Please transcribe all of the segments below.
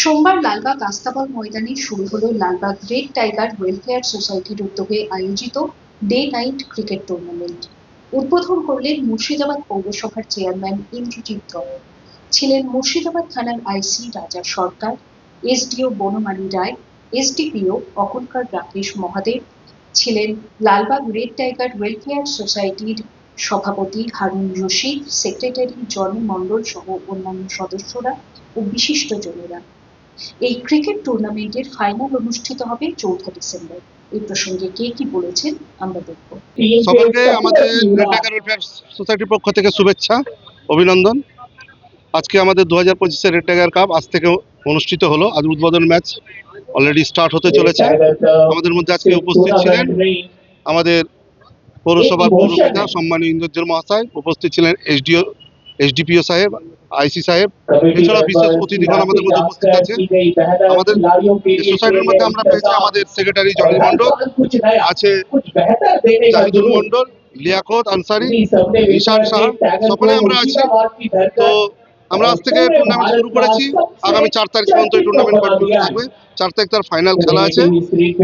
সোমবার লালবাগ আস্তাবল ময়দানে শুরু হলো লালবাগ রেড টাইগার ওয়েলফেয়ার সোসাইটির উদ্যোগে আয়োজিত ডে নাইট ক্রিকেট টুর্নামেন্ট। উদ্বোধন করলেন মুর্শিদাবাদ পৌরসভার চেয়ারম্যান ইন্দ্রজিৎ রয়। ছিলেন মুর্শিদাবাদ থানার IC Raja Sarkar, SDO Banamali Roy, SDPO Akalkar Rakesh Mahadev. ছিলেন লালবাগ রেড টাইগার ওয়েলফেয়ার সোসাইটির সভাপতি হারুন রশিদ, সেক্রেটারি জনি মণ্ডল সহ অন্যান্য সদস্যরা ও বিশিষ্টজনেরা এই ক্রিকেট টুর্নামেন্টের ফাইনাল অনুষ্ঠিত হবে চৌঠা ডিসেম্বর। এই প্রসঙ্গে কে কি বলেছেন আমরা দেখব। সকলকে আমাদের সোসাইটির পক্ষ থেকে শুভেচ্ছা অভিনন্দন। আজকে আমাদের দু হাজার পঁচিশে রেড টাইগার কাপ আজ থেকে অনুষ্ঠিত হলো। আজ উদ্বোধন ম্যাচ অলরেডি স্টার্ট হতে চলেছে। আমাদের মধ্যে আজকে উপস্থিত ছিলেন আমাদের পৌরসভার পৌরপিতা সম্মানীয় ইন্দ্রজ্জল মহাশয় উপস্থিত ছিলেন এসডিও এসডিপিও সাহেব আইসি সাহেব এছাড়া বিশেষ অতিথিগণ আমাদের মধ্যে উপস্থিত আছে আমাদের সোসাইটির মধ্যে আমরা পেয়েছি আমাদের সেক্রেটারি জনি মণ্ডল আছে জাহিদুল মণ্ডল লিয়াকত আনসারি ঈশান সাহা সকলে আমরা আছি। তো আমরা আজ থেকে টুর্নামেন্ট শুরু করেছি। আগামী চার তারিখ পর্যন্ত এই টুর্নামেন্ট কন্টিনিউ থাকবে। চার তারিখ তার ফাইনাল খেলা আছে।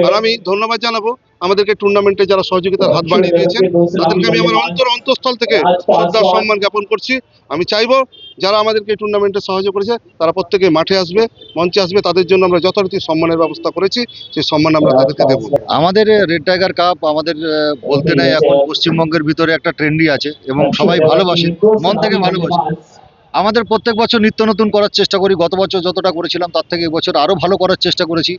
আর আমি ধন্যবাদ জানাব আমাদেরকে টুর্নামেন্টে যারা সহযোগিতার হাত বাড়িয়ে দিয়েছেন, তাদেরকে আমি আমার অন্তর অন্তঃস্থল থেকে শ্রদ্ধার সম্মান জ্ঞাপন করছি। আমি চাইব যারা আমাদেরকে এই টুর্নামেন্টে সাহায্য করেছে, তারা প্রত্যেকে মাঠে আসবে, মঞ্চে আসবে, তাদের জন্য আমরা যথারীতি সম্মানের ব্যবস্থা করেছি, সেই সম্মান আমরা তাদেরকে দেবো। আমাদের রেড টাইগার কাপ আমাদের বলতে নাই, এখন পশ্চিমবঙ্গের ভিতরে একটা ট্রেন্ডি আছে এবং সবাই ভালোবাসে, মন থেকে ভালোবাসে। আমাদের প্রত্যেক বছর নিত্য নতুন করার চেষ্টা করি, গত বছর যতটা করেছিলাম, তার থেকে এবছর আরও ভালো করার চেষ্টা করেছি।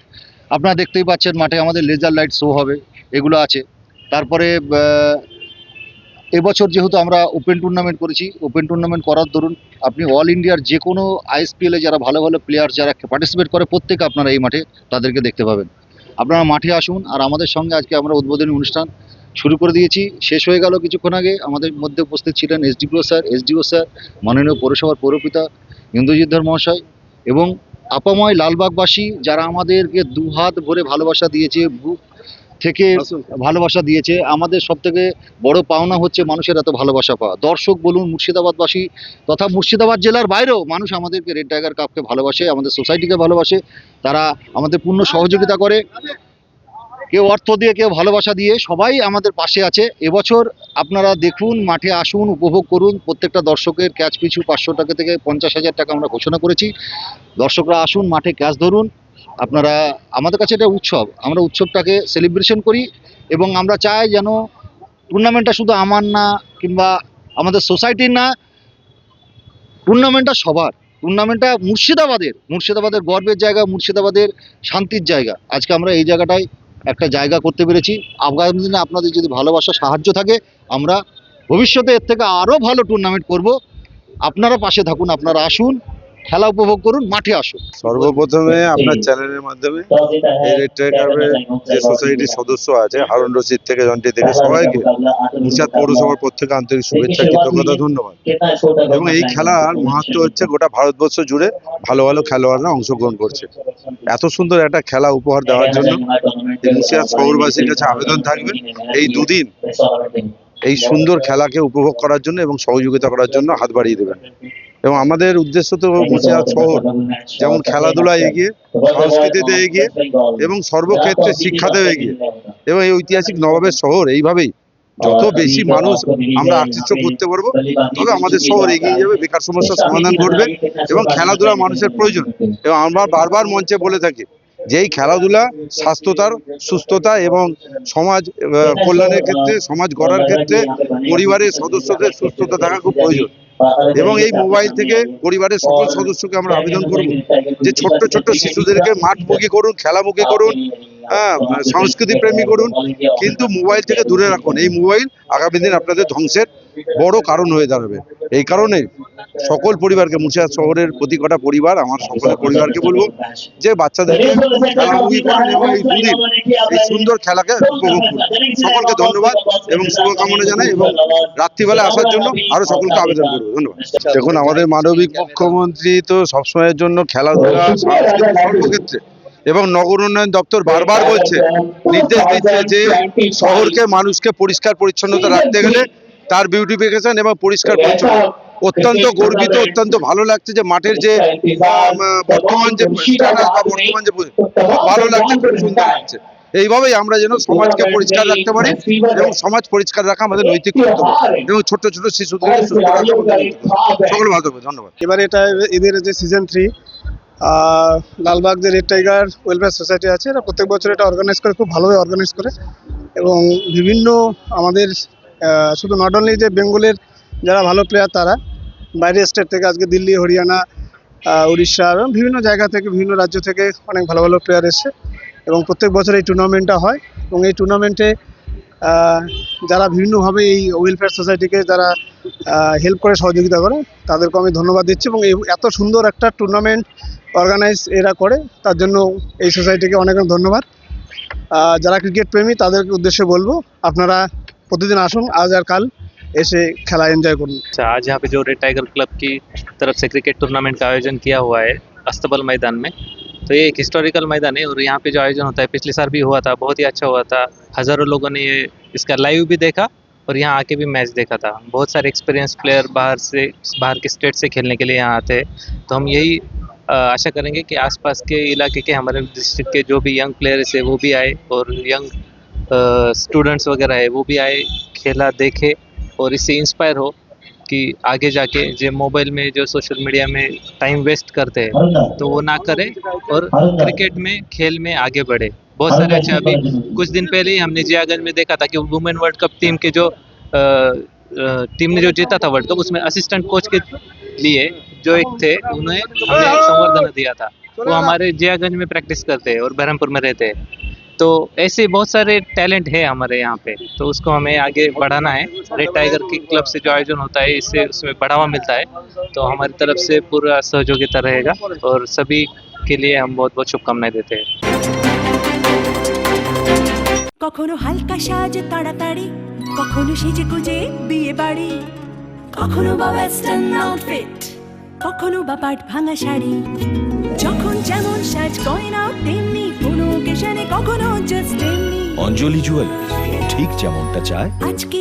আপনারা দেখতেই পাচ্ছেন মাঠে আমাদের লেজার লাইট শো হবে, এগুলো আছে। তারপরে এবছর যেহেতু আমরা ওপেন টুর্নামেন্ট করেছি ওপেন টুর্নামেন্ট করার দরুন আপনি অল ইন্ডিয়ার যে কোনো আইএসপিএলে যারা ভালো ভালো প্লেয়ার যারা পার্টিসিপেট করে, প্রত্যেকে আপনারা এই মাঠে তাদেরকে দেখতে পাবেন। আপনারা মাঠে আসুন, আর আমাদের সঙ্গে আজকে আমরা উদ্বোধনী অনুষ্ঠান শুরু করে দিয়েছি। শেষ হয়ে গেল কিছুক্ষণ আগে, আমাদের মধ্যে উপস্থিত ছিলেন এসডিপিও স্যার এসডিও স্যার মাননীয় পৌরসভার পৌরপিতা ইন্দ্রজিৎধর মহাশয় এবং আপাময় লালবাগবাসী যারা আমাদেরকে দুহাত ভরে ভালোবাসা দিয়েছে বুক থেকে ভালোবাসা দিয়েছে আমাদের সব থেকে বড় পাওনা হচ্ছে মানুষের এত ভালোবাসা পাওয়া। দর্শক বলুন মুর্শিদাবাদবাসী তথা মুর্শিদাবাদ জেলার বাইরেও মানুষ আমাদেরকে রেড টাইগার কাপকে ভালোবাসে আমাদের সোসাইটিকে ভালোবাসে তারা আমাদের পূর্ণ সহযোগিতা করে। কেউ অর্থ দিয়ে, কেউ ভালোবাসা দিয়ে সবাই আমাদের পাশে আছে। এবছর আপনারা দেখুন, মাঠে আসুন, উপভোগ করুন। প্রত্যেকটা দর্শকের ক্যাচ পিছু পাঁচশো টাকা থেকে পঞ্চাশ হাজার টাকা আমরা ঘোষণা করেছি। দর্শকরা আসুন, মাঠে ক্যাচ ধরুন। আপনারা, আমাদের কাছে এটা উৎসব। আমরা উৎসবটাকে সেলিব্রেশন করি এবং আমরা চাই যেন টুর্নামেন্টটা শুধু আমার না কিংবা আমাদের সোসাইটির না টুর্নামেন্টটা সবার। টুর্নামেন্টটা মুর্শিদাবাদের মুর্শিদাবাদের গর্বের জায়গা, মুর্শিদাবাদের শান্তির জায়গা। আজকে আমরা এই জায়গাটায় একটা জায়গা করতে পেরেছি। আগামী দিনে আপনাদের যদি ভালোবাসা, সাহায্য থাকে, আমরা ভবিষ্যতে এর থেকে আরও ভালো টুর্নামেন্ট করব। আপনারা পাশে থাকুন, আপনারা আসুন। খেলা উপভোগ করুন মাঠে আসুন। সর্বপ্রথমে আপনার চ্যানেলের মাধ্যমে এই রেড টাইগারের যে সোসাইটির সদস্য আছে হারুন রশিদ থেকে জন্টি থেকে সবাইকে মুর্শিদাবাদ পৌরসভার পক্ষ থেকে আন্তরিক শুভেচ্ছা কৃতজ্ঞতা ধন্যবাদ। এবং এই খেলার মাহাত্ম হচ্ছে গোটা ভারতবর্ষ জুড়ে ভালো ভালো খেলোয়াড়রা অংশগ্রহণ করছে। এত সুন্দর একটা খেলা উপহার দেওয়ার জন্য এই শহরবাসীর কাছে আবেদন থাকবে এই দুদিন। এই সুন্দর খেলাকে উপভোগ করার জন্য এবং সহযোগিতা করার জন্য হাত বাড়িয়ে দেবেন। এবং আমাদের উদ্দেশ্য তো মুর্শিদাবাদ শহর যেমন খেলাধুলায় এগিয়ে সংস্কৃতিতে এগিয়ে এবং সর্বক্ষেত্রে শিক্ষাতেও এগিয়ে। এবং এই ঐতিহাসিক নবাবের শহর এইভাবেই যত বেশি মানুষ আমরা আকৃষ্ট করতে পারব তবে আমাদের শহর এগিয়ে যাবে বেকার সমস্যার সমাধান ঘটবে এবং খেলাধুলা মানুষের প্রয়োজন। এবং আমরা বারবার মঞ্চে বলে থাকি যে এই খেলাধুলা স্বাস্থ্যতার সুস্থতা এবং সমাজ কল্যাণের ক্ষেত্রে সমাজ গড়ার ক্ষেত্রে পরিবারের সদস্যদের সুস্থতা থাকা খুব প্রয়োজন। এবং এই মোবাইল থেকে পরিবারের সকল সদস্যকে আমরা আবেদন করব যে ছোট্ট ছোট্ট শিশুদেরকে মাঠমুখী করুন খেলামুখী করুন সংস্কৃতি প্রেমী করুন কিন্তু মোবাইল থেকে দূরে রাখুন। এই মোবাইল আগামী দিন আপনাদের ধ্বংসের বড় কারণ হয়ে দাঁড়াবে। এই কারণে সকল পরিবারকে মুর্শিদাবাদ শহরের প্রতি কটা পরিবার আমার সকলের পরিবারকে বলব যে বাচ্চাদেরকে খেলামুখী করুন এবং এই দুদিন এই সুন্দর খেলাকে উপভোগ করুন। সকলকে ধন্যবাদ এবং শুভকামনা জানাই এবং রাত্রিবেলা আসার জন্য আরও সকলকে আবেদন করব। ধন্যবাদ। দেখুন আমাদের মানবিক মুখ্যমন্ত্রী তো সবসময়ের জন্য খেলাধুলা সর্বক্ষেত্রে এবং নগর উন্নয়ন দপ্তর বারবার বলছে, নির্দেশ দিচ্ছে যে শহরকে, মানুষকে পরিষ্কার, পরিচ্ছন্নতা রাখতে গেলে তার বিউটিফিকেশন এবং পরিষ্কার, পরিচ্ছন্ন। অত্যন্ত গর্বিত, অত্যন্ত ভালো লাগছে যে মাঠের যে বর্তমান যে বর্তমান যে ভালো লাগছে, খুব সুন্দর লাগছে। এইভাবেই আমরা যেন সমাজকে পরিষ্কার রাখতে পারি এবং সমাজ পরিষ্কার রাখা আমাদের নৈতিক কর্তব্য। এবং ছোট ছোট শিশুদেরকে সুস্থ রাখা সকলে ভালো থাকবে ধন্যবাদ। এবারে এটা, এদের যে সিজন থ্রি লালবাগ যে রেড টাইগার ওয়েলফেয়ার সোসাইটি আছে, এরা প্রত্যেক বছর এটা অর্গানাইজ করে, খুব ভালোভাবে অর্গানাইজ করে। এবং বিভিন্ন আমাদের শুধু নট অনলি যে বেঙ্গলের যারা ভালো প্লেয়ার তারা, বাইরের স্টেট থেকে আজকে দিল্লি, হরিয়ানা উড়িষ্যা এবং বিভিন্ন জায়গা থেকে, বিভিন্ন রাজ্য থেকে অনেক ভালো ভালো প্লেয়ার এসছে। এবং প্রত্যেক বছর এই টুর্নামেন্টটা হয়। এবং এই টুর্নামেন্টে যারা বিভিন্নভাবে এই ওয়েলফেয়ার সোসাইটিকে যারা হেল্প করে সহযোগিতা করে তাদেরকে আমি ধন্যবাদ দিচ্ছি এবং এই এত সুন্দর একটা টুর্নামেন্ট অর্গানাইজ এরা করে তার জন্য এই সোসাইটিকে অনেক অনেক ধন্যবাদ আহ, যারা ক্রিকেট প্রেমী তাদের উদ্দেশ্যে বলবো আপনারা প্রতিদিন আসুন আজ আর কাল এসে খেলা এনজয় করুন अच्छा आज यहाँ पे जो रेड टाइगर क्लब की तरफ से क्रिकेट टूर्नामेंट का आयोजन किया हुआ है अस्तबल मैदान में तो ये एक हिस्टोरिकल मैदान है और यहाँ पे जो आयोजन होता है, पिछले साल भी हुआ था, बहुत ही अच्छा हुआ था। हज़ारों लोगों ने ये इसका लाइव भी देखा और यहाँ आके भी मैच देखा था। बहुत सारे एक्सपीरियंस प्लेयर बाहर से, बाहर के स्टेट से खेलने के लिए यहाँ आते हैं। तो हम यही आशा करेंगे कि आसपास के इलाके के, हमारे डिस्ट्रिक्ट के जो भी यंग प्लेयर्स है, वो भी आए और यंग स्टूडेंट्स वगैरह है, वो भी आए, खेला, देखे और इससे इंस्पायर हो। कि आगे जाके जो मोबाइल में जो सोशल मीडिया में टाइम वेस्ट करते हैं तो वो ना करें और क्रिकेट में खेल में आगे बढ़े। बहुत सारे अच्छे अभी कुछ दिन पहले ही हमने जियागंज में देखा था कि वुमेन वर्ल्ड कप टीम के जो टीम ने जो जीता था वर्ल्ड कप उसमें असिस्टेंट कोच के लिए जो एक थे उन्हें हमने एक संवर्धना दिया था। वो हमारे जियागंज में प्रैक्टिस करते हैं और बहरमपुर में रहते हैं। तो ऐसे बहुत सारे टैलेंट है हमारे यहाँ पे तो उसको हमें आगे बढ़ाना है रेड टाइगर की क्लब से जो आयोजन होता है इससे उसमें बढ़ावा मिलता है तो हमारी तरफ से पूरा सहयोगिता रहेगा और सभी के लिए हम बहुत बहुत शुभकामनाएं देते हैं কখনো হালকা সাজ তাড়াতাড়ি কখনো সেজে গুজে বিয়ে বাড়ি কখনো বা ওয়েস্টার্ন আউটফিট কখনো বা পাট ভাঙা শাড়ি যখন যেমন সাজ গয়না তেমনি অঞ্জলি জুয়েলার্স ঠিক যেমনটা চায়। আজকে